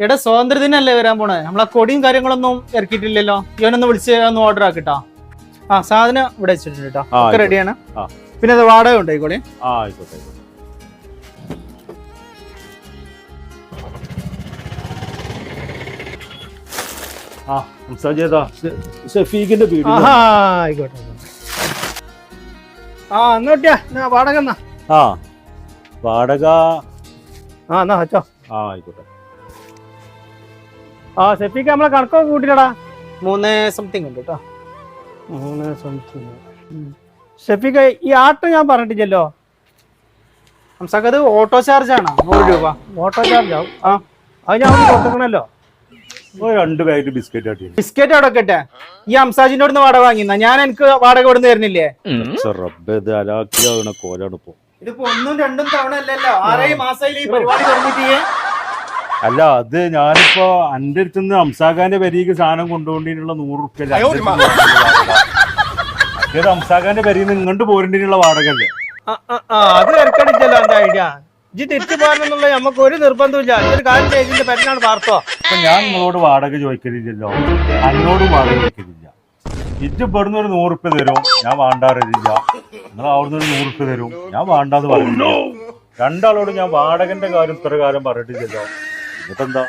എടാ സ്വാതന്ത്ര്യദിനല്ലേ വരാൻ പോണേ? നമ്മൾ ആ കൊടിയും കാര്യങ്ങളൊന്നും ഇറക്കിയിട്ടില്ലല്ലോ. ഇവനൊന്ന് വിളിച്ച് ഒന്ന് ഓർഡർ ആക്കിട്ടാ. ആ സാധനം ഇവിടെ വെച്ചിട്ടുണ്ട് കേട്ടോ ഒക്കെ റെഡിയാണ് ആ. പിന്നെ അത് വാടക ഉണ്ടായിക്കോളെ ആ സംസാരിച്ചേതാ ഷഫീഖിന്റെ വീട് ആയിക്കോട്ടെ വാടക എന്നാ? ആ വാടക ആ എന്നാ വെച്ചോ. ആ ആയിക്കോട്ടെ. ആ സെപ്പിക്ക് നമ്മളെ കണക്കൊക്കെ കൂട്ടിലടാ മൂന്ന് സംതിങ് ഉണ്ട് കേട്ടോ മൂന്ന് സംതിങ് ഷെഫിക്ക് ഈ ആട്ടോ ഞാൻ പറഞ്ഞിട്ടില്ലല്ലോ? അത് ഓട്ടോ ചാർജ് ആണോ? നൂറ് രൂപ. ഓട്ടോ ചാർജ് ആവും. ആ. അത് ഞാൻ കൊടുക്കണല്ലോ രണ്ട് പാക്കറ്റ് ബിസ്ക്കറ്റ് ആട്ടി. ബിസ്ക്കറ്റ് അവിടെ കേട്ടെ ഈ അംസാജിന്റെ അടുത്ത് വാടക വാങ്ങിന്ന. ഞാൻ എനിക്ക് വാടക ഇവിടുന്ന് തരുന്നില്ലേ? റബ്ബ് ഇത് അലാക്കിയാവണ കോലാണ് ഇപ്പൊ. ഇതിപ്പോ ഒന്നും രണ്ടും തവണ അല്ലല്ലോ. ആറേ മാസമായില്ലേ ഈ പരിപാടി തുടങ്ങിയിട്ട് അല്ല അത് ഞാനിപ്പോ എന്റെ അടുത്ത് നിന്ന് ഹംസാഖാന്റെ പെരീക്ക് സാധനം കൊണ്ടുപോകേണ്ടിനുള്ള നൂറ് റുപ്യ ഹംസാഖാന്റെ പെരിയിൽ നിന്ന് ഇങ്ങോട്ട് പോരേണ്ടിനുള്ള വാടക അല്ലേ ആ, ആ, ആ, അത് ഇറക്കടിച്ചല്ലോ എന്റെ ഐഡിയ. ഇജ്ജ് തിരിച്ചു പോകാനെന്നുള്ള നമുക്ക് ഒരു നിർബന്ധമില്ല ഒരു കാര്യം ചെയ്തിന്റെ ഇതിന്റെ പെരനാണ് പാർത്തോ ഞാൻ നിങ്ങളോട് വാടക ചോദിക്കലില്ലല്ലോ. അന്നോടും വാടക ചോദിക്കലില്ല. ഇജ്ജ് ഇവിടുന്ന് ഒരു നൂറ് റുപ്യ തരും ഞാൻ വാണ്ടാറില്ല. നിങ്ങൾ അവിടുന്ന് ഒരു നൂറ് റുപ്യ തരും ഞാൻ വാണ്ടാന്ന് പറഞ്ഞു രണ്ടാളോട് ഞാൻ വാടകന്റെ കാര്യം ഇത്ര കാലം പറഞ്ഞിട്ടില്ലല്ലോ. 我等等。